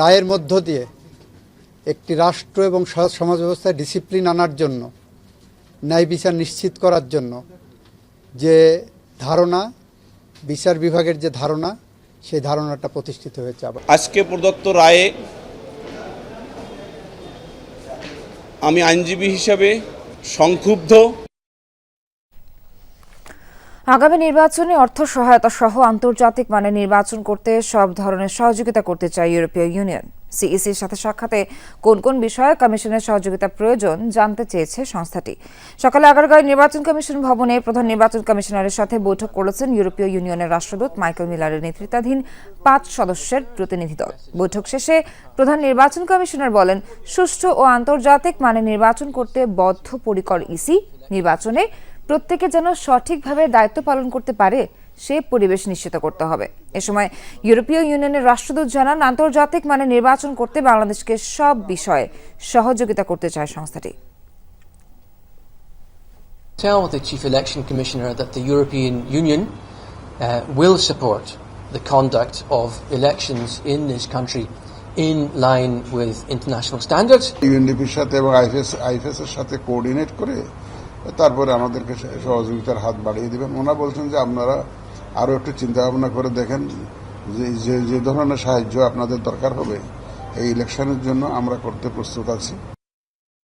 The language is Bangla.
রায়ের মধ্য দিয়ে একটি রাষ্ট্র এবং সমাজ ব্যবস্থায় ডিসিপ্লিন আনার জন্য, ন্যায় বিচার নিশ্চিত করার জন্য যে ধারণা, বিচার বিভাগের যে ধারণা, সেই ধারণাটা প্রতিষ্ঠিত হয়েছে আবার। আজকে প্রদত্ত রায়ে আমি আইনজীবী হিসাবে সংক্ষুব্ধ আগামী নির্বাচনে অর্থ সহায়তা সহ আন্তর্জাতিক মানে নির্বাচন করতে সব ধরনের সহযোগিতা করতে চায় ইউরোপীয় ইউনিয়ন। সিইসির সাথে সাক্ষাতে কোন কোন বিষয়ে কমিশনের সহযোগিতা প্রয়োজন জানতে চেয়েছে সংস্থাটি। সকালে আগারগাঁও নির্বাচন কমিশন ভবনে প্রধান নির্বাচন কমিশনারের সাথে বৈঠক করেছেন ইউরোপীয় ইউনিয়নের রাষ্ট্রদূত মাইকেল মিলারের নেতৃত্বাধীন পাঁচ সদস্যের প্রতিনিধি দল। বৈঠক শেষে প্রধান নির্বাচন কমিশনার বলেন, সুষ্ঠু ও আন্তর্জাতিক মানে নির্বাচন করতে বদ্ধপরিকর ইসি, নির্বাচনে প্রত্যেকে যেন সঠিকভাবে দায়িত্ব পালন করতে পারে সে পরিবেশ নিশ্চিত করতে হবে এ সময় ইউরোপীয় ইউনিয়নের রাষ্ট্রদূত জানান আন্তর্জাতিক মানে নির্বাচন করতে বাংলাদেশকে সব বিষয়ে সহযোগিতা করতে চায় সংস্থাটি tell the Chief Election Commissioner that the European Union uh, will support the conduct of elections in this country in line with international standards. ইউএনডিপির সাথে এবং আইএফএস আইএফএস এর সাথে কোঅর্ডিনেট করে তারপরে আমাদেরকে সহ- সহযোগিতার হাত বাড়িয়ে দেবেন। ওনা বলছেন যে আপনারা আরও একটু চিন্তা ভাবনা করে দেখেন যে যে ধরনের সাহায্য আপনাদের দরকার হবে, এই ইলেকশনের জন্য আমরা করতে প্রস্তুত আছি।